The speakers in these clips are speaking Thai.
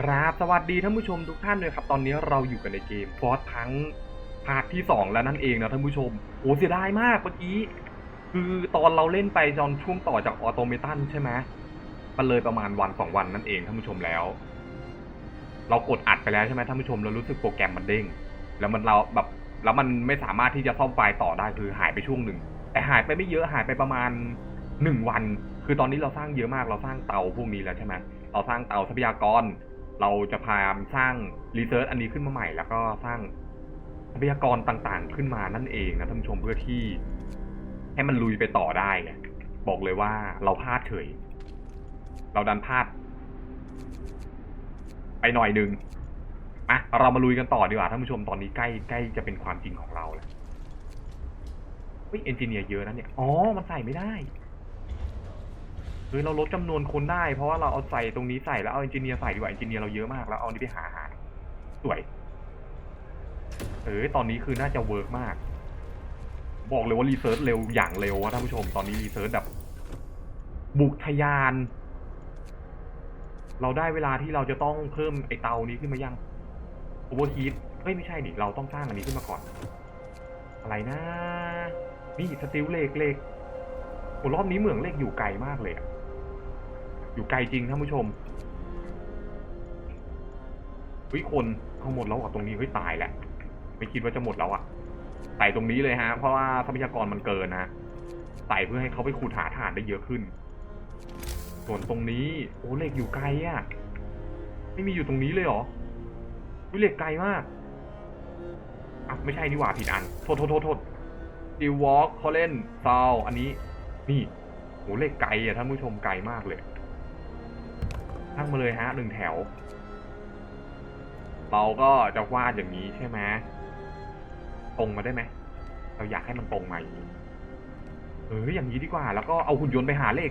ครับสวัสดีท่านผู้ชมทุกท่านเลยครับ ตอนนี้เราอยู่กันในเกมฟอร์ทั้งภาคที่ 2 แล้วนั่นเองนะท่านผู้ชมโอ้เสียดายมากเมื่อกี้ คือตอนเราเล่นไปตอนช่วงต่อจากออโตเมตันใช่ไหมมันเลยประมาณวันสองวันนั่นเองท่านผู้ชมแล้ว เรากดอัดไปแล้วใช่ไหมท่านผู้ชมเรารู้สึกโปรแกรมมันเด้ง แล้วมันเราแบบแล้วมันไม่สามารถที่จะซ่อมไฟล์ต่อได้คือหายไปช่วงหนึ่ง แต่หายไปไม่เยอะหายไปประมาณหนึ่งวัน คือตอนนี้เราสร้างเยอะมากเราสร้างเตาพวกนี้แล้วใช่ไหมเราสร้างเตาทรัพยากร เราจะพยายามสร้างรีเสิร์ชอันนี้ขึ้นมาใหม่ แล้วก็สร้างทรัพยากรต่างๆ ขึ้นมานั่นเองนะท่านผู้ชมเพื่อที่ ให้มันลุยไปต่อได้บอกเลยว่าเราพลาดเฉย เราดันพลาด ไปหน่อยนึงอะเรามาลุยกันต่อดีกว่าท่านผู้ชมตอนนี้ใกล้ใกล้จะเป็นความจริงของเราแล้วเฮ้ยเอนจิเนียร์เยอะนะเนี่ย อ๋อ มันใส่ไม่ได้ เฮ้ยเราลดจำนวนคนได้ เพราะว่าเราเอาใส่ตรงนี้ใส่แล้วเอาเอนจิเนียร์ใส่ดีกว่าเอนจิเนียร์เราเยอะมากแล้วเอาอันนี้ไปหาอาหารสวยเออตอนนี้คือน่าจะเวิร์กมาก บอกเลยว่ารีเสิร์ชเร็วอย่างเร็วอะท่านผู้ชมตอนนี้รีเสิร์ชแบบ บุกทะยาน เราได้เวลาที่เราจะต้องเพิ่มไอเตานี้ขึ้นมายังโอเวอร์ฮีทเฮ้ยไม่ใช่ดิเราต้องสร้างอันนี้ขึ้นมาก่อน อะไรนะนี่สติลเล็กเล็กโอ้รอบนี้เหมืองเล็กอยู่ไกลมากเลยอะ อยู่ไกลจริงท่านผู้ชมเฮ้ยคนเอาหมดแล้วอะตรงนี้เฮ้ยตายแหละ ไม่คิดว่าจะหมดแล้วอะใส่ตรงนี้เลยฮะ เพราะว่าทรัพยากรมันเกินนะใส่เพื่อให้เขาไปขุดหาถ่านได้เยอะขึ้น ส่วนตรงนี้ โอ้เหล็กอยู่ไกลอะ่ะ ไม่มีอยู่ตรงนี้เลยเหรอวิเหล็กไกลมากอะไม่ใช่นี่หว่าผิดอัน โทษโทษโทษโทษดิวอล์กเขาเล่นซาวอันนี้ นี่โหเหล็กไกลอะท่านผู้ชมไกลมากเลย ตั้งมาเลยฮะหนึ่งแถว เราก็จะวาดอย่างนี้ใช่ไหมตรงมาได้ไหมเราอยากให้มันตรงมาอย่างนี้เอออย่างนี้ดีกว่า แล้วก็เอาหุ่นยนต์ไปหาเลข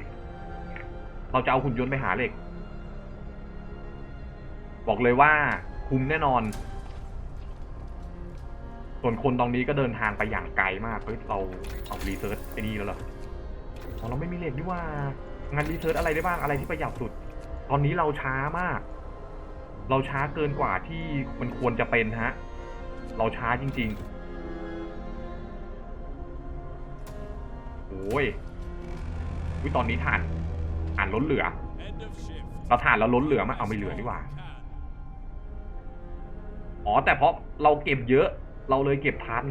เราจะเอาหุ่นยนต์ไปหาเล็กบอกเลยว่าคุ้มแน่นอน ส่วนคนตรงนี้ก็เดินทางไปอย่างไกลมากเฮ้ยเราเอารีเสิร์ชไอ้นี่แล้วเหรอเราไม่มีเล็กนี่ว่า งานรีเสิร์ชอะไรได้บ้างอะไรที่ประหยัดสุด ตอนนี้เราช้ามาก เราช้าเกินกว่าที่มันควรจะเป็นฮะ เราช้าจริง ๆ โอ้ยอุ๊ยตอนนี้ถ่านถ่านล้นเหลือ เราถ่านแล้วล้นเหลือไหมเอาไม่เหลือนี่หว่า อ๋อ แต่เพราะเราเก็บเยอะ เราเลยเก็บทัน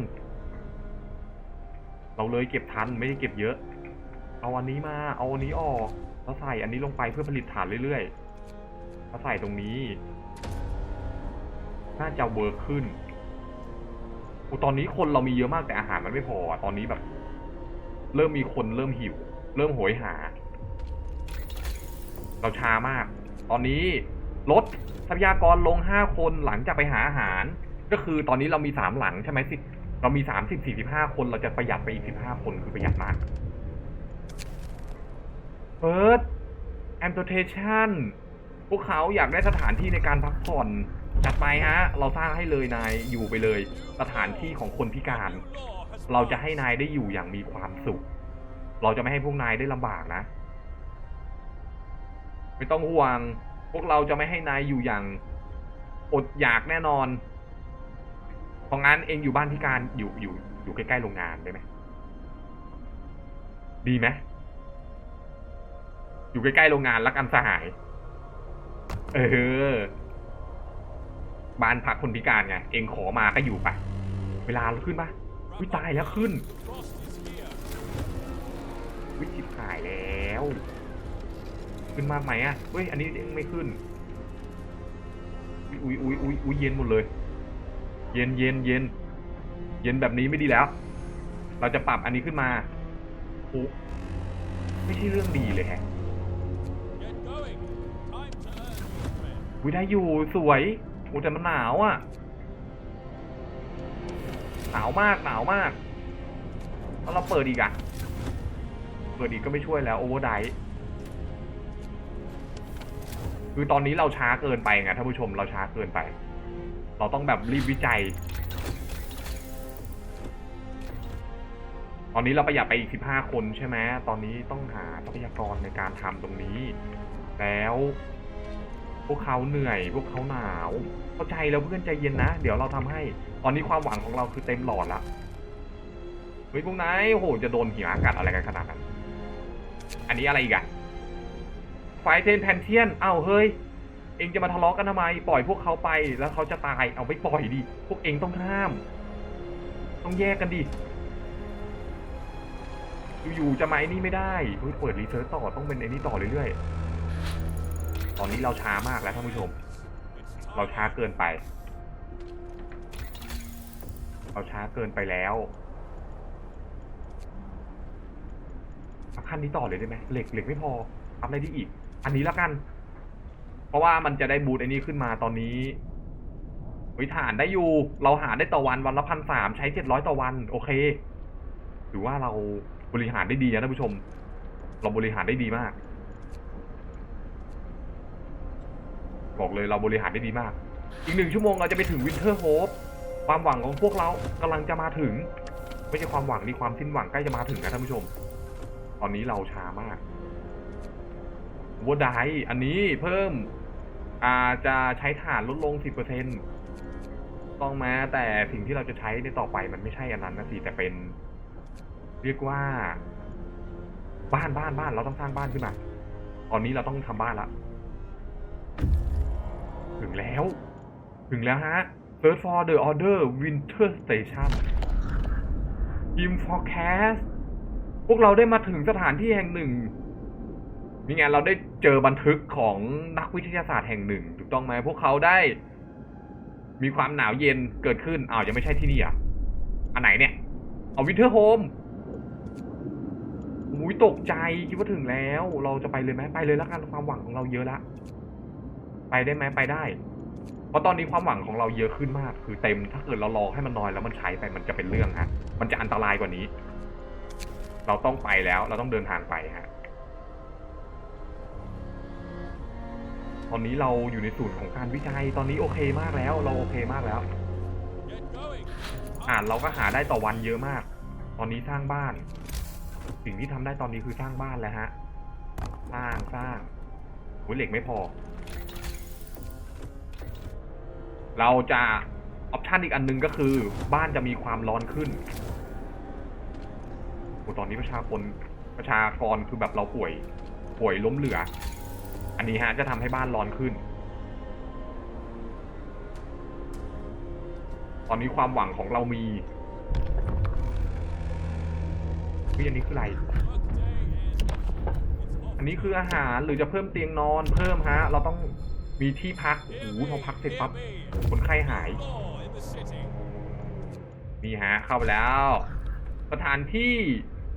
เราเลยเก็บทันไม่ได้เก็บเยอะ เอาอันนี้มาเอาอันนี้ออกแล้วใส่อันนี้ลงไปเพื่อผลิตฐานเรื่อยๆแล้วใส่ตรงนี้ น่าจะเวิร์กขึ้นอ้ตอนนี้คนเรามีเยอะมากแต่อาหารมันไม่พอตอนนี้แบบ เริ่มมีคนเริ่มหิว เริ่มโหยหา เราช้ามาก ตอนนี้ลดทรัพยากรลงห้าคนหลังจากไปหาอาหาร ก็คือตอนนี้เรามีสามหลังใช่ไหมสิเรามีสามสิบสี่สิบห้าคนเราจะประหยัดไปอีกสิบห้าคนคือประหยัดมาก ฟิร์สแอมโ t เทชันพวกเขาอยากได้สถานที่ในการพักผ่อน จัดไปฮะ เราสร้างให้เลยนายอยู่ไปเลย สถานที่ของคนพิการ เราจะให้นายได้อยู่อย่างมีความสุข เราจะไม่ให้พวกนายได้ลำบากนะ ไม่ต้องห่วง พวกเราจะไม่ให้นายอยู่อย่างอดอยากแน่นอน เพราะงั้นเองอยู่บ้านพิการอยู่อยู่อยู่ใกล้ๆโรงงานได้ไหม ดีไหม อยู่ใกล้ๆโรงงานรักกันสหาย เออ บ้านพักคนพิการไง เองขอมาก็อยู่ไป เวลาขึ้นปะวิตายแล้วขึ้น วิจิตหายแล้ว ขึ้นมากไหมอะ เฮ้ย อันนี้ยังไม่ขึ้น อุ้ยอุ้ยอุ้ยอุ้ยเย็นหมดเลย เย็นเย็นเย็น เย็นแบบนี้ไม่ดีแล้ว เราจะปรับอันนี้ขึ้นมาโอ้ไม่ใช่เรื่องดีเลยแฮะ อุ้ยได้อยู่สวยโอ้แต่มันหนาวอะหนาวมากหนาวมากแล้วเราเปิดอีกอะ เปิดอีกก็ไม่ช่วยแล้วโอเวอร์ไดคือตอนนี้เราช้าเกินไปไงท่านผู้ชมเราช้าเกินไป เราต้องแบบรีบวิจัย ตอนนี้เราประหยัดไปอีกสิบห้าคนใช่ไหมตอนนี้ต้องหาทรัพยากรในการทำตรงนี้ แล้ว พวกเขาเหนื่อย พวกเขาหนาว เข้าใจแล้วเพื่อนใจเย็นนะ เดี๋ยวเราทำให้ ตอนนี้ความหวังของเราคือเต็มหลอดละเฮ้ยพวกนายโอ้โหจะโดนหิมะกัดอะไรกันขนาดนั้น อันนี้อะไรอีกอะไฟเทนแพนเทียน เอ้าเฮ้ย เองจะมาทะเลาะกันทำไม ปล่อยพวกเขาไปแล้วเขาจะตาย เอาไม่ปล่อยดิ พวกเองต้องห้าม ต้องแยกกันดิ อยู่ๆจะมาไอ้นี่ไม่ได้เฮ้ยเปิดรีเซิร์ชต่อต้องเป็นไอ้นี่ต่อเรื่อยๆ ตอนนี้เราช้ามากแล้วท่านผู้ชม เราช้าเกินไป เราช้าเกินไปแล้วขั้นนี้ต่อเลยได้ไหมเหล็กเหล็กไม่พอทำอะไรได้อีก อันนี้แล้วกัน เพราะว่ามันจะได้บูทไอ้นี้ขึ้นมาตอนนี้วิฐานได้อยู่ เราหาได้ต่อวันวันละพันสามใช้เจ็ดร้อยต่อวัน โอเคถือว่าเราบริหารได้ดีนะท่านผู้ชม เราบริหารได้ดีมาก บอกเลยเราบริหารได้ดีมาก อีกหนึ่งชั่วโมงเราจะไปถึงวินเทอร์โฮปความหวังของพวกเรากำลังจะมาถึง ไม่ใช่ความหวังนี่ความสิ้นหวังใกล้จะมาถึงนะท่านผู้ชม ตอนนี้เราช้ามากวัวไดอันนี้เพิ่มอาจะใช้ถ่านลดลง 10%ต้องมาแต่สิ่งที่เราจะใช้ในต่อไปมันไม่ใช่อันนั้นนะสิแต่เป็น เรียกว่า บ้านบ้านบ้านเราต้องสร้างบ้านขึ้นมา ตอนนี้เราต้องทำบ้านละ ถึงแล้ว ถึงแล้วฮะ Search for the order winter station Team forecast พวกเราได้มาถึงสถานที่แห่งหนึ่งนี่ไงเราได้เจอบันทึกของนักวิทยาศาสตร์แห่งหนึ่ง ถูกต้องไหมพวกเขาได้ มีความหนาวเย็นเกิดขึ้นอ้าวยังไม่ใช่ที่นี่อะอันไหนเนี่ย เอาวินเทอร์โฮมอุ้ยตกใจคิดว่าถึงแล้ว เราจะไปเลยไหมไปเลยแล้วกันความหวังของเราเยอะละ ไปได้ไหมไปได้ เพราะตอนนี้ความหวังของเราเยอะขึ้นมาก คือเต็มถ้าเกิดเรารอให้มันน้อยแล้วมันใช้ไปมันจะเป็นเรื่องฮะ มันจะอันตรายกว่านี้ เราต้องไปแล้ว เราต้องเดินทางไปฮะตอนนี้เราอยู่ในศูนย์ของการวิจัยตอนนี้โอเคมากแล้ว เราโอเคมากแล้วอ่านเราก็หาได้ต่อวันเยอะมาก ตอนนี้สร้างบ้าน สิ่งที่ทำได้ตอนนี้คือสร้างบ้านแล้วฮะ สร้างสร้างโอ้ยเหล็กไม่พอ เราจะออปชันอีกอันหนึงก็คือ บ้านจะมีความร้อนขึ้นโอ้ตอนนี้ประชากรประชากรคือแบบเราป่วย ป่วยล้มเหลือ อันนี้ฮะจะทำให้บ้านร้อนขึ้น ตอนนี้ความหวังของเรามีเฮ้ยอันนี้คืออะไร อันนี้คืออาหารหรือจะเพิ่มเตียงนอนเพิ่มฮะ เราต้อง มีที่พักโอ้โหพอพักเสร็จปั๊บคนไข้หาย นี่ฮะ เข้าไปแล้ว สถานที่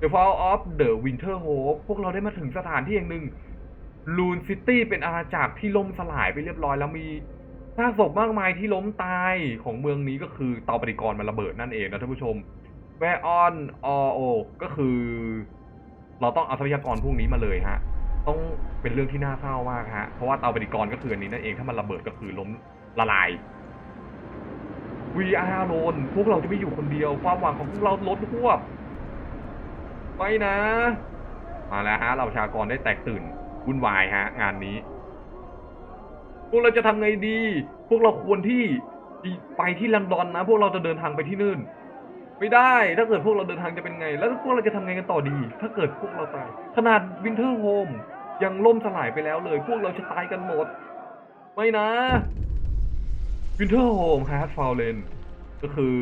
The Fall of the Winter Hope พวกเราได้มาถึงสถานที่แห่งหนึ่งลูนซิตี้เป็นอาณาจักรที่ล่มสลายไปเรียบร้อยแล้วมีซากศพมากมายที่ล้มตายของเมืองนี้ก็คือเตาปฏิกรณ์มันระเบิดนั่นเองนะท่านผู้ชม Where on Oo ก็คือ เราต้องเอาทรัพยากรพวกนี้มาเลยฮะ ต้องเป็นเรื่องที่น่าเศร้ามากฮะ เพราะว่าเตาปฏิกรณ์ก็คืออันนี้นั่นเองถ้ามันระเบิดก็คือล้มละลาย We are alone พวกเราจะไม่อยู่คนเดียว ความหวังของพวกเราลดทวบไม่นะ มาแล้วฮะ เราชากรได้แตกตื่นวุ่นวายฮะ งานนี้ พวกเราจะทำไงดี พวกเราควรที่ไปที่ลอนดอนนะ พวกเราจะเดินทางไปที่นู่นไม่ได้ ถ้าเกิดพวกเราเดินทางจะเป็นไง แล้วพวกเราจะทำไงกันต่อดี ถ้าเกิดพวกเราตาย ขนาดวินเทอร์โฮม ยังล่มสลายไปแล้วเลย พวกเราจะตายกันหมด ไม่นะวินเทอร์โฮมฮาร์ดฟาวเลนก็คือ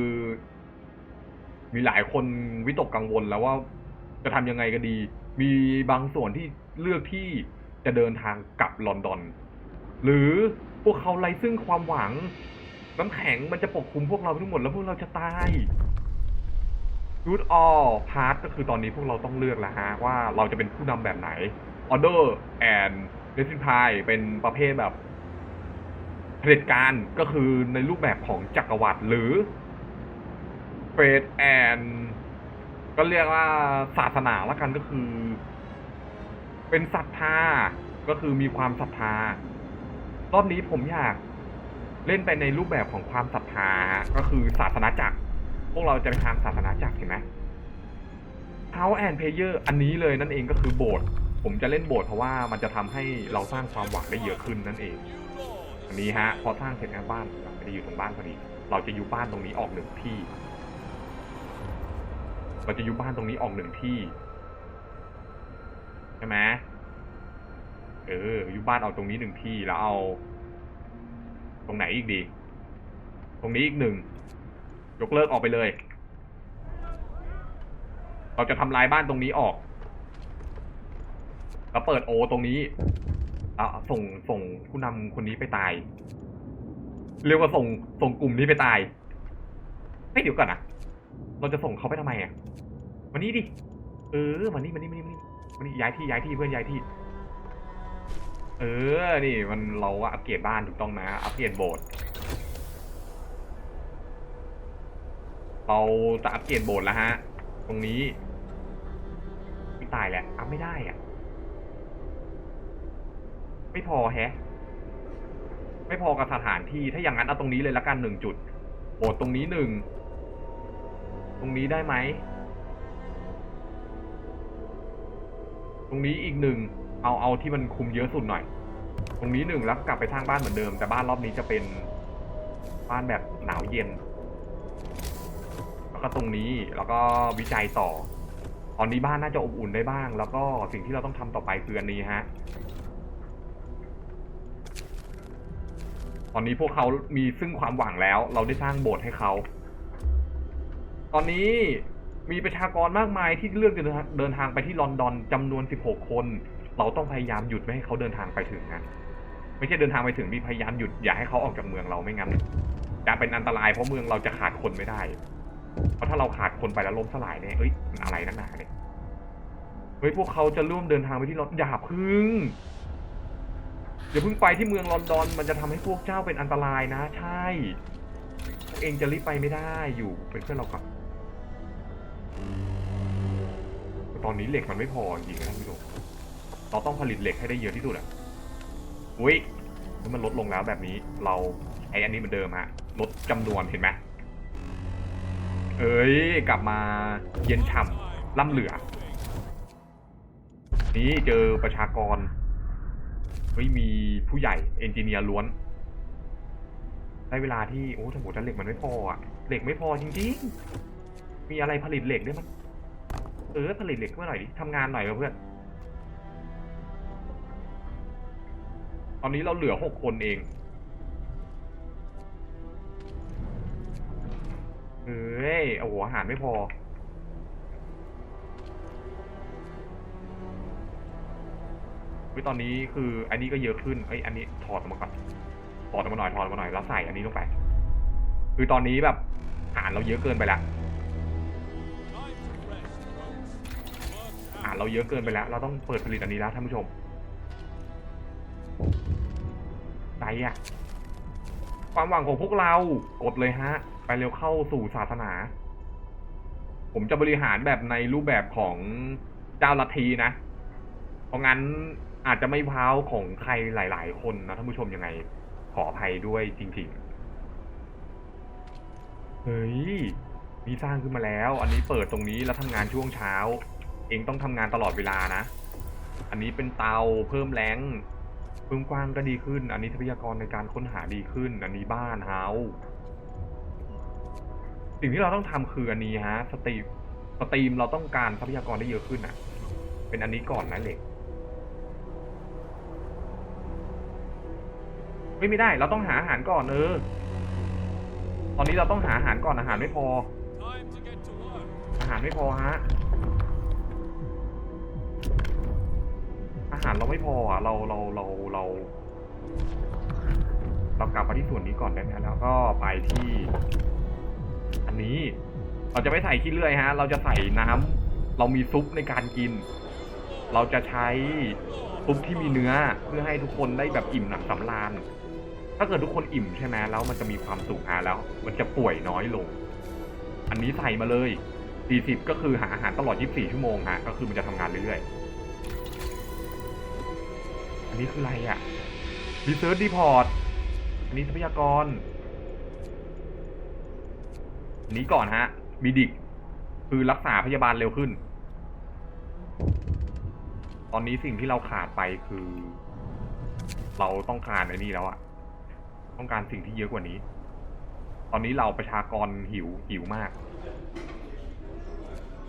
มีหลายคนวิตกกังวลแล้วว่าจะทำยังไงกันดี มีบางส่วนที่เลือกที่จะเดินทางกลับลอนดอน หรือพวกเขาไร้ซึ่งความหวัง น้ำแข็งมันจะปกคลุมพวกเราทั้งหมดแล้วพวกเราจะตาย Good all part ก็คือตอนนี้พวกเราต้องเลือกแล้วฮะว่าเราจะเป็นผู้นำแบบไหน Order and d e s i p l i เป็นประเภทแบบเผด็จการก็คือในรูปแบบของจักรวรรดิหรือ Faith and ก็เรียกว่าศาสนาละกันก็คือ เป็นศรัทธาก็คือมีความศรัทธารอบนี้ผมอยากเล่นไปในรูปแบบของความศรัทธาก็คือศาสนาจักร พวกเราจะไปทางศาสนาจักรเห็นไหม House and Player อันนี้เลยนั่นเองก็คือโบสถ์ ผมจะเล่นโบสเพราะว่ามันจะทำให้เราสร้างความหวังได้เยอะขึ้นนั่นเอง อันนี้ฮะพอสร้างเสร็จแล้วบ้านไม่ได้อยู่ตรงบ้านพอดี เราจะอยุบบ้านตรงนี้ออกหนึ่งที่ เราจะอยุบบ้านตรงนี้ออกหนึ่งที่ใช่ไหมเอออยุบบ้านออกตรงนี้หนึ่งที่แล้วเอา ตรงไหนอีกดี ตรงนี้อีกหนึ่งยกเลิกออกไปเลย เราจะทำลายบ้านตรงนี้ออก แล้วเปิดโอตรงนี้อ่าส่งส่งผู้นำคนนี้ไปตาย เรียกว่าส่งส่งกลุ่มนี้ไปตายเฮ้ยเดี๋ยวก่อนนะเราจะส่งเขาไปทำไมอะมานี่ดิเออมานี่มานี่มานี่มานี่มานี่ย้ายที่ย้ายที่เพื่อนย้ายที่ เออนี่มันเราอัปเกรดบ้านถูกต้องนะอัปเกรดโบสถ์เราจะอัปเกรดโบสถ์แล้วฮะ ตรงนี้ไม่ตายแหละอัพไม่ได้อะ ไม่พอแฮะ ไม่พอกับสถานที่ ถ้าอย่างนั้นเอาตรงนี้เลยละกันหนึ่งจุดโบสถ์ตรงนี้หนึ่ง ตรงนี้ได้ไหม ตรงนี้อีกหนึ่ง เอาเอาที่มันคุมเยอะสุดหน่อย ตรงนี้หนึ่งแล้วกลับไปสร้างบ้านเหมือนเดิม แต่บ้านรอบนี้จะเป็นบ้านแบบหนาวเย็น แล้วก็ตรงนี้ แล้วก็วิจัยต่อ ตอนนี้บ้านน่าจะอบอุ่นได้บ้าง แล้วก็สิ่งที่เราต้องทำต่อไปคืออันนี้ฮะ อนนี้พวกเขามีซึ่งความหวังแล้ว เราได้สร้างโบสถ์ให้เขา ตอนนี้มีประชากรมากมายที่เลือกเดินทางเดินทางไปที่ลอนดอนจำนวน 16 คน เราต้องพยายามหยุดไม่ให้เขาเดินทางไปถึงนะไม่ใช่เดินทางไปถึงมีพยายามหยุดอย่าให้เขาออกจากเมืองเราไม่งั้นจะเป็นอันตรายเพราะเมืองเราจะขาดคนไม่ได้ เพราะถ้าเราขาดคนไปแล้วล้มสลายเนี่ยเอ้ยมันอะไรนักหนาเนี่ยเฮ้ยพวกเขาจะร่วมเดินทางไปที่ลอนอย่าพึ่ง อย่าเพิ่งไปที่เมืองลอนดอน มันจะทำให้พวกเจ้าเป็นอันตรายนะ ใช่พวกเองจะรีบไปไม่ได้อยู่เป็นเพื่อนเราก่อนตอนนี้เหล็กมันไม่พอจริงนะท่านผู้ชมเราต้องผลิตเหล็กให้ได้เยอะที่สุดอะอุ้ยแล้วมันลดลงแล้วแบบนี้เราใช้อันนี้เหมือนเดิมฮะลดจำนวนเห็นไหมเอ้ยกลับมาเย็นฉ่ำล่ำเหลือ นี่เจอประชากร เฮ้ยมีผู้ใหญ่เอนจิเนียร์ล้วน ได้เวลาที่โอ้สมมติเหล็กมันไม่พออะเหล็กไม่พอจริงๆ มีอะไรผลิตเหล็กได้มั้ยเออผลิตเหล็กเมื่อไหร่ดิทำงานหน่อยเพื่อนตอนนี้เราเหลือหกคนเองเอ้ยโอ้โหอาหารไม่พอ เฮ้ยตอนนี้คืออันนี้ก็เยอะขึ้นเอ้ยอันนี้ถอดออกมาก่อนถอดออกมาหน่อยถอดออกมาหน่อยแล้วใส่อันนี้ลงไป คือตอนนี้แบบอาหารเราเยอะเกินไปแล้วอาหารเราเยอะเกินไปแล้วเราต้องเปิดผลิตอันนี้แล้วท่านผู้ชมใจอะความหวังของพวกเรากดเลยฮะ ไปเร็วเข้าสู่ศาสนา ผมจะบริหารแบบในรูปแบบของเจ้าลัทธินะ เพราะงั้น อาจจะไม่พ้าวของใครหลาย ๆ คนนะท่านผู้ชมยังไงขออภัยด้วยจริง ๆ เฮ้ย มีสร้างขึ้นมาแล้ว อันนี้เปิดตรงนี้แล้วทำงานช่วงเช้า เองต้องทำงานตลอดเวลานะ อันนี้เป็นเตาเพิ่มแรงเพิ่มกว้างก็ดีขึ้น อันนี้ทรัพยากรในการค้นหาดีขึ้น อันนี้บ้านเฮาสิ่งที่เราต้องทำคืออันนี้ฮะสตรีมสตรีมเราต้องการทรัพยากรได้เยอะขึ้นอะ เป็นอันนี้ก่อนนะเหล็ก ไม่ไม่ได้ เราต้องหาอาหารก่อนเออ ตอนนี้เราต้องหาอาหารก่อนอาหารไม่พอ อาหารไม่พอฮะ อาหารเราไม่พออะเราเราเราเรา เรากลับมาที่ส่วนนี้ก่อนได้ไหมแล้วก็ไปที่ อันนี้ เราจะไม่ใส่ขี้เลื่อยฮะ เราจะใส่น้ำเรามีซุปในการกิน เราจะใช้ซุปที่มีเนื้อเพื่อให้ทุกคนได้แบบอิ่มหนักสำราญ ถ้าเกิดทุกคนอิ่มใช่ไหมแล้วมันจะมีความสุขฮะแล้ว มันจะป่วยน้อยลง อันนี้ใส่มาเลย 40 ก็คือหาอาหารตลอด 24 ชั่วโมงฮะ ก็คือมันจะทำงานเรื่อยๆ อันนี้คืออะไรอะ่ะ Research Report อันนี้ทรัพยากรอันนี้ก่อนฮะ มีดิก คือรักษาพยาบาลเร็วขึ้น ตอนนี้สิ่งที่เราขาดไปคือ เราต้องการไอ้นี่แล้วอะ ต้องการสิ่งที่เยอะกว่านี้ ตอนนี้เราประชากรหิวหิวมาก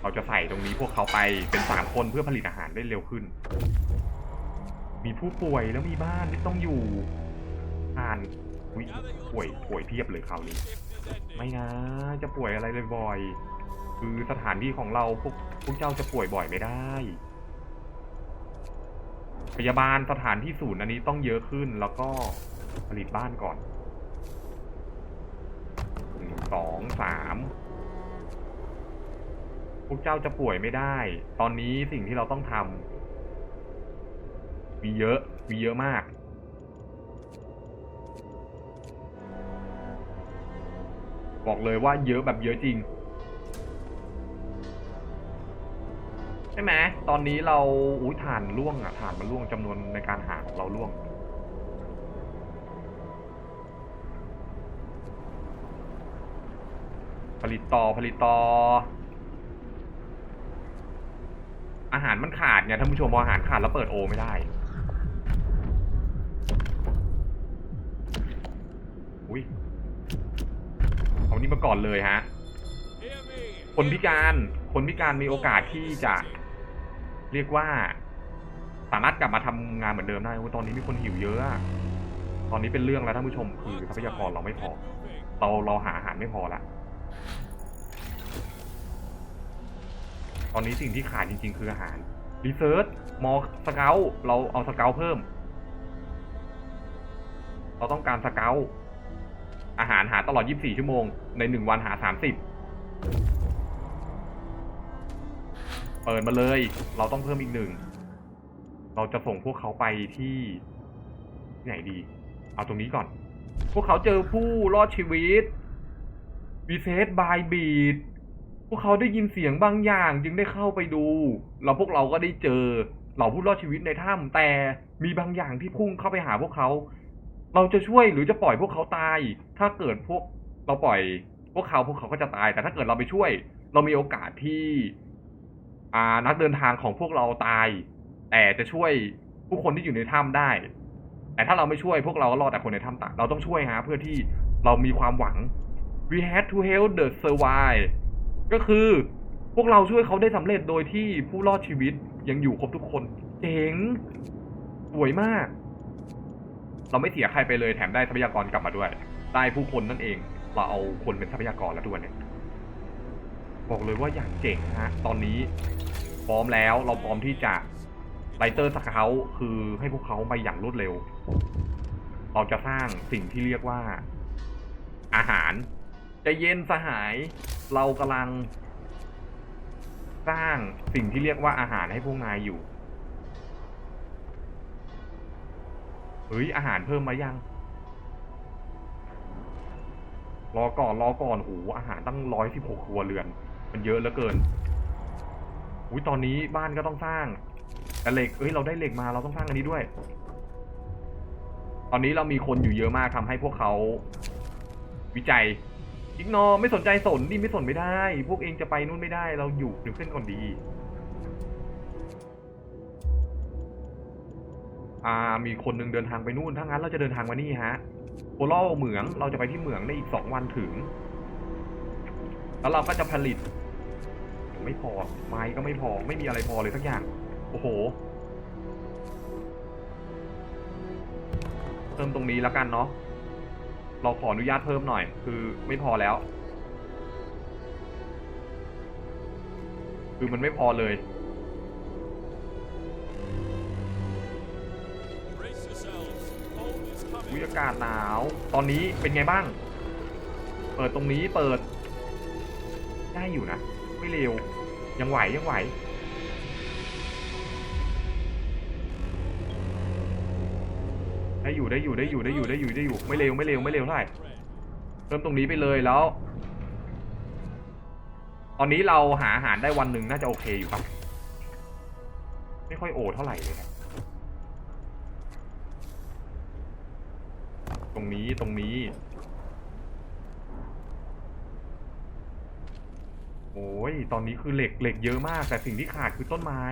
เราจะใส่ตรงนี้พวกเขาไปเป็นสามคนเพื่อผลิตอาหารได้เร็วขึ้น มีผู้ป่วยแล้วมีบ้านที่ต้องอยู่อ่านอุ๊ยป่วยป่วยเพียบเลยคราวนี้ ไม่นะจะป่วยอะไรเลยบ่อย คือสถานที่ของเราพวกพวกเจ้าจะป่วยบ่อยไม่ได้พยาบาลสถานที่ศูนย์อันนี้ต้องเยอะขึ้นแล้วก็ ผลิตบ้านก่อนหนึ่งสองสามพวกเจ้าจะป่วยไม่ได้ ตอนนี้สิ่งที่เราต้องทำมีเยอะ มีเยอะมากบอกเลยว่าเยอะแบบเยอะจริง ใช่ไหมตอนนี้เราอุ้ยฐานล่วงอะฐานมันล่วงจำนวนในการหาของเราล่วง ผลิตต่อผลิตต่อ อาหารมันขาดไงท่านผู้ชมพออาหารขาดแล้วเปิดโอไม่ได้ อุ้ยเอานี่มาก่อนเลยฮะ คนพิการคนพิการมีโอกาสที่จะ เรียกว่า สามารถกลับมาทำงานเหมือนเดิมได้ตอนนี้มีคนหิวเยอะตอนนี้เป็นเรื่องแล้วท่านผู้ชมคือทรัพยากรเราไม่พอเราเราหาอาหารไม่พอละ ตอนนี้สิ่งที่ขาดจริงๆ คืออาหารรีเสิร์ชมอสเกลเราเอาสเกลเพิ่ม เราต้องการสเกลอาหารหาตลอด 24 ชั่วโมง ใน 1 วันหา 30 เปิดมาเลย เราต้องเพิ่มอีกหนึ่ง เราจะส่งพวกเขาไปที่ที่ไหนดี เอาตรงนี้ก่อน พวกเขาเจอผู้รอดชีวิตวีเซตบายบีด พวกเขาได้ยินเสียงบางอย่างจึงได้เข้าไปดู เราพวกเราก็ได้เจอเหล่าผู้รอดชีวิตในถ้ำแต่มีบางอย่างที่พุ่งเข้าไปหาพวกเขา เราจะช่วยหรือจะปล่อยพวกเขาตาย ถ้าเกิดพวกเราปล่อยพวกเขาพวกเขาก็จะตาย แต่ถ้าเกิดเราไปช่วย เรามีโอกาสที่อ่านักเดินทางของพวกเราตาย แต่จะช่วยผู้คนที่อยู่ในถ้ำได้ แต่ถ้าเราไม่ช่วยพวกเราก็รอแต่คนในถ้ำตายเราต้องช่วยฮะเพื่อที่เรามีความหวัง we had to help the survive ก็คือพวกเราช่วยเขาได้สำเร็จโดยที่ผู้รอดชีวิตยังอยู่ครบทุกคน เจ๋งสวยมาก เราไม่เสียใครไปเลยแถมได้ทรัพยากรกลับมาด้วย ได้ผู้คนนั่นเอง เราเอาคนเป็นทรัพยากรแล้วด้วยเนี่ย บอกเลยว่าอย่างเจ๋งฮะ ตอนนี้พร้อมแล้วเราพร้อมที่จะไลเตอร์สักเกลคือให้พวกเขาไปอย่างรวดเร็ว เราจะสร้างสิ่งที่เรียกว่าอาหาร ใจเย็นสหาย เรากำลัง สร้างสิ่งที่เรียกว่าอาหารให้พวกนายอยู่ เฮ้ย อาหารเพิ่มมายัง รอก่อนรอก่อนโอ้โหอาหารตั้งร้อยสิบหกครัวเรือน มันเยอะเหลือเกินอุ้ยตอนนี้บ้านก็ต้องสร้างแต่เหล็กเอ้ยเราได้เหล็กมาเราต้องสร้างอันนี้ด้วย ตอนนี้เรามีคนอยู่เยอะมากทำให้พวกเขาวิจัย อิกนอไม่สนใจสนนี่ไม่สนไม่ได้ พวกเองจะไปนู่นไม่ได้ เราอยู่หรือเพื่อนก่อนดี อ่า มีคนหนึ่งเดินทางไปนู่น ถ้างั้นเราจะเดินทางมานี่ฮะโคโลเหมือง เราจะไปที่เหมืองในอีกสองวันถึง แล้วเราก็จะผลิต ไม่พอ ไม้ก็ไม่พอ ไม่มีอะไรพอเลยสักอย่าง โอ้โห เพิ่มตรงนี้แล้วกันเนาะ เราขออนุญาตเพิ่มหน่อย คือไม่พอแล้ว คือมันไม่พอเลยวิอากาศหนาว ตอนนี้เป็นไงบ้าง เปิดตรงนี้เปิด ได้อยู่นะ ไม่เร็ว ยังไหวยังไหว ได้อยู่ได้อยู่ได้อยู่ได้อยู่ได้อยู่ได้อยู่ ไม่เร็วไม่เร็วไม่เร็วเท่าไหร่เริ่มตรงนี้ไปเลยแล้ว ตอนนี้เราหาอาหารได้วันหนึ่งน่าจะโอเคอยู่ครับ ไม่ค่อยโอเท่าไหร่เลยครับตรงนี้ตรงนี้ โอ้ยตอนนี้คือเหล็กเหล็กเยอะมาก แต่สิ่งที่ขาดคือต้นไม้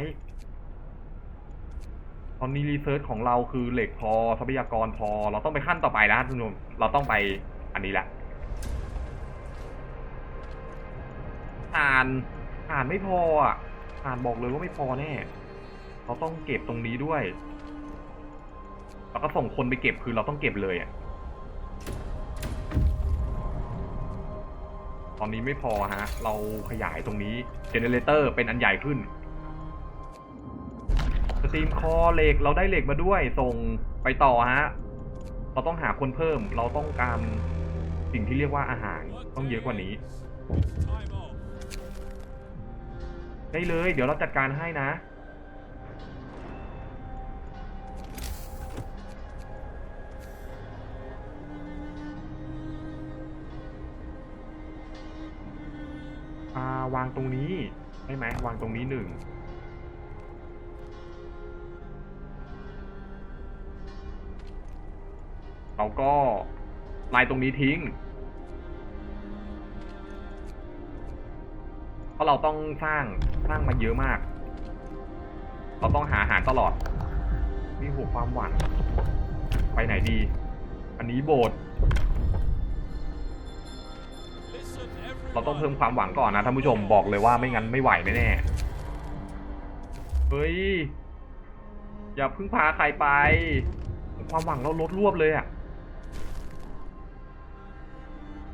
ตอนนี้รีเสิร์ชของเราคือเหล็กพอทรัพยากรพอ เราต้องไปขั้นต่อไปแล้วท่านผู้ชมเราต้องไปอันนี้แหละอ่านอ่านไม่พออะอ่านบอกเลยว่าไม่พอแน่เราต้องเก็บตรงนี้ด้วย แล้วก็ส่งคนไปเก็บคือเราต้องเก็บเลยอะตอนนี้ไม่พอฮะ เราขยายตรงนี้เจเนเรเตอร์เป็นอันใหญ่ขึ้น ตรีมคอเหล็กเราได้เหล็กมาด้วย ส่งไปต่อฮะ เราต้องหาคนเพิ่ม เราต้องการสิ่งที่เรียกว่าอาหารต้องเยอะกว่านี้ ได้เลย เดี๋ยวเราจัดการให้นะอ่าวางตรงนี้ได้ไหมวางตรงนี้หนึ่ง เราก็ลายตรงนี้ทิ้ง เพราะเราต้องสร้างสร้างมาเยอะมาก เราต้องหาอาหารตลอด มีหัวความหวังไปไหนดี อันนี้โบสถ์เราต้องเพิ่มความหวังก่อนนะท่านผู้ชมบอกเลยว่าไม่งั้นไม่ไหวแน่เฮ้ย อย่าพิ่งพาใครไป ความหวังเราลดรวบเลยอะ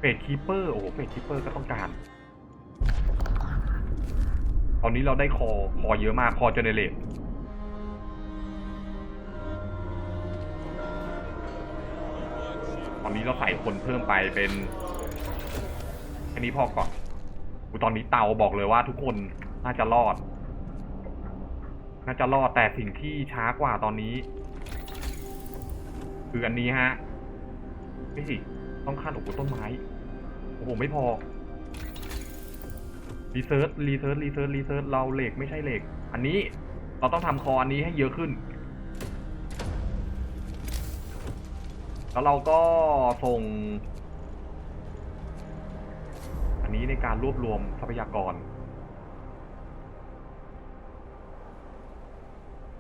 เฟดคีเปอร์โอ้โหเฟดคีเปอร์ก็ต้องการ ตอนนี้เราได้คอคอเยอะมากคอเจเนเรตตอนนี้เราใส่คนเพิ่มไปเป็นอันนี้พอก่อนอุตอนนี้เตาบอกเลยว่าทุกคนน่าจะรอด น่าจะรอดแต่สิ่งที่ช้ากว่าตอนนี้ คืออันนี้ฮะ ไม่สิ ต้องขั้นโอ้โหต้นไม้ อ้โหไม่พอรีเซิร์ชรีเซิร์ชรีเซิร์ชรีเซิร์ชเราเหล็กไม่ใช่เหล็ก อันนี้เราต้องทำคออันนี้ให้เยอะขึ้น แล้วเราก็ส่ง อันนี้ในการรวบรวมทรัพยากร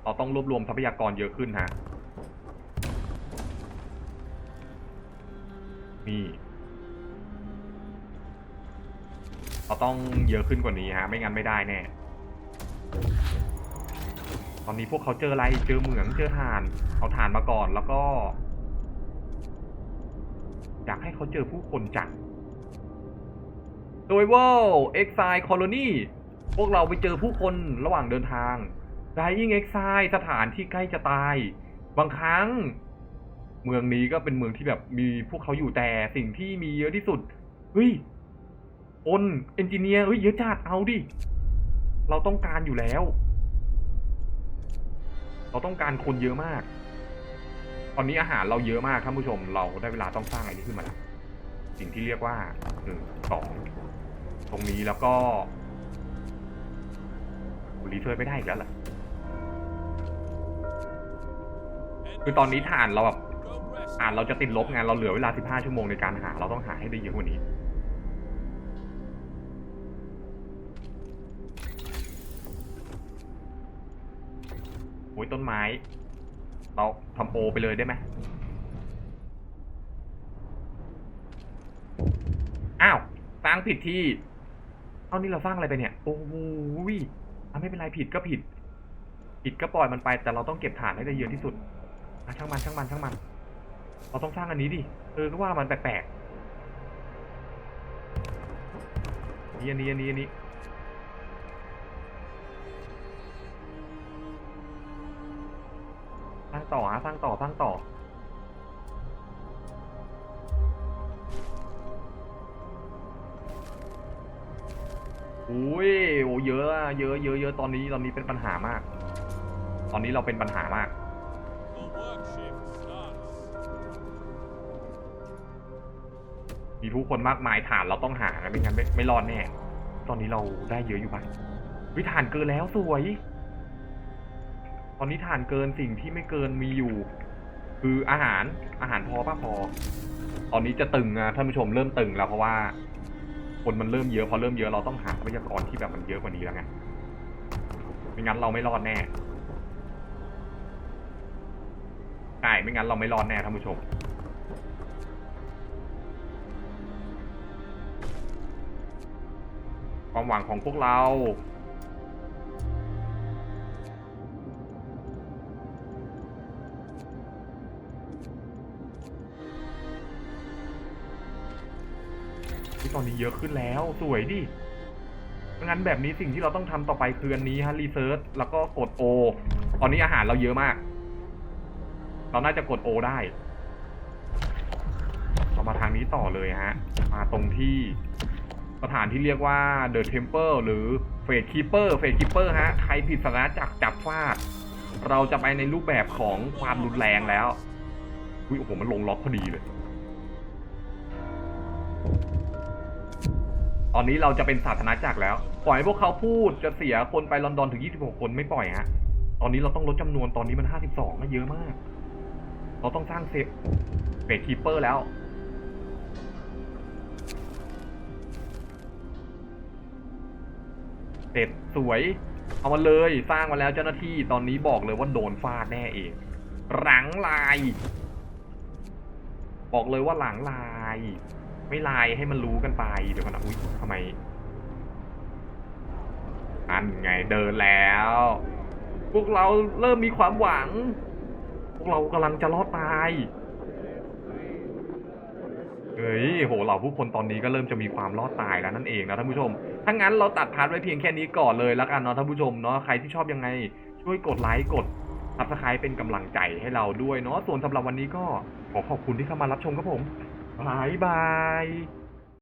เราต้องรวบรวมทรัพยากรเยอะขึ้นฮะนี่ เราต้องเยอะขึ้นกว่านี้ฮะ ไม่งั้นไม่ได้แน่ ตอนนี้พวกเขาเจออะไร เจอเหมือง เจอถ่าน เอาถ่านมาก่อน แล้วก็ อยากให้เขาเจอผู้คนจังโดยว่า Exile Colony พวกเราไปเจอผู้คนระหว่างเดินทาง Dying Exile สถานที่ใกล้จะตาย บางครั้ง เมืองนี้ก็เป็นเมืองที่แบบมีพวกเขาอยู่แต่สิ่งที่มีเยอะที่สุด เฮ้ย คนเอนจิเนียร์เฮ้ยเยอะจัดเอาดิ เราต้องการอยู่แล้ว เราต้องการคนเยอะมาก ตอนนี้อาหารเราเยอะมากท่านผู้ชม เราได้เวลาต้องสร้างอะไรขึ้นมาแล้วสิ่งที่เรียกว่าหนึ่งสองตรงนี้แล้วก็รีเทิร์นไม่ได้อีกแล้วล่ะคือตอนนี้ฐานเราแบบฐานเราจะติดลบไงเราเหลือเวลา 15 ชั่วโมงในการหา เราต้องหาให้ได้เยอะกว่านี้ อ้ยต้นไม้ เราทำโอไปเลยได้ไหมอ้าวสร้างผิดที่ เอานี่เราสร้างอะไรไปเนี่ย โอ้โหยอะไม่เป็นไรผิดก็ผิด ผิดก็ปล่อยมันไป แต่เราต้องเก็บฐานให้ได้เยอะที่สุดอะช่างมันช่างมันช่างมัน เราต้องสร้างอันนี้ดิ เออก็ว่ามันแปลกๆนี่อันนี้อันนี้อันนี้ ต่อฮะสร้างต่อสร้างต่ออุ้ยโอ้เยอะอะเยอะเยอะเยอะตอนนี้ตอนนี้เป็นปัญหามาก ตอนนี้เราเป็นปัญหามาก The work shift starts. มีผู้คนมากมายฐานเราต้องหานะไม่งั้นไม่ไม่รอดแน่ ตอนนี้เราได้เยอะอยู่บ้างวิฐานเกินแล้วสวยต อนนี้ฐานเกินสิ่งที่ไม่เกินมีอยู่ คืออาหารอาหารพอป่ะพอ ตอนนี้จะตึงนะท่านผู้ชมเริ่มตึงแล้วเพราะว่า คนมันเริ่มเยอะพอเริ่มเยอะเราต้องหาทรัพยากรที่แบบมันเยอะกว่านี้แล้วไงไม่งั้นเราไม่รอดแน่ไม่งั้นเราไม่รอดแน่ท่านผู้ชมความหวังของพวกเรา ตอนนี้เยอะขึ้นแล้วสวยดิงั้นแบบนี้สิ่งที่เราต้องทำต่อไปคืออันนี้ฮะรีเซิร์ชแล้วก็กด O ตอนนี้อาหารเราเยอะมาก เราน่าจะกด O ได้ เรามาทางนี้ต่อเลยฮะ มาตรงที่สถานที่เรียกว่า The Temple หรือ Fate Keeper Fate Keeper ฮะ ใครผิดสานะจากจับฟาด เราจะไปในรูปแบบของความรุนแรงแล้วอุ้ยโอ้โหมันลงล็อกพอดีเลย ตอนนี้เราจะเป็นสาธารณจักรแล้ว ปล่อยให้พวกเขาพูดจะเสียคนไปลอนดอนถึง 26 คนไม่ปล่อยฮะ ตอนนี้เราต้องลดจำนวนตอนนี้มัน 52ก็เยอะมาก เราต้องสร้างเซฟเฟสคีเปอร์แล้ว เสร็จสวย เอามาเลยสร้างมาแล้วเจ้าหน้าที่ตอนนี้บอกเลยว่าโดนฟาดแน่เองหลังลาย บอกเลยว่าหลังลาย ไม่ไลายให้มันรู้กันไปเดี๋ยวก่อนนะอุ้ยทำไมอันไงเดินแล้ว พวกเราเริ่มมีความหวัง พวกเรากำลังจะรอดตายเฮ้ยโหเหล่าผู้คนตอนนี้ก็เริ่มจะมีความรอดตายแล้วนั่นเองนะท่านผู้ชม ถ้างั้นเราตัดพาร์ทไว้เพียงแค่นี้ก่อนเลยแล้วกันเนาะท่านผู้ชมเนาะใครที่ชอบยังไง ช่วยกดไลค์กดซับสไครป์เป็นกำลังใจให้เราด้วยเนาะส่วนสำหรับวันนี้ก็ขอขอบคุณที่เข้ามารับชมครับผม บายบาย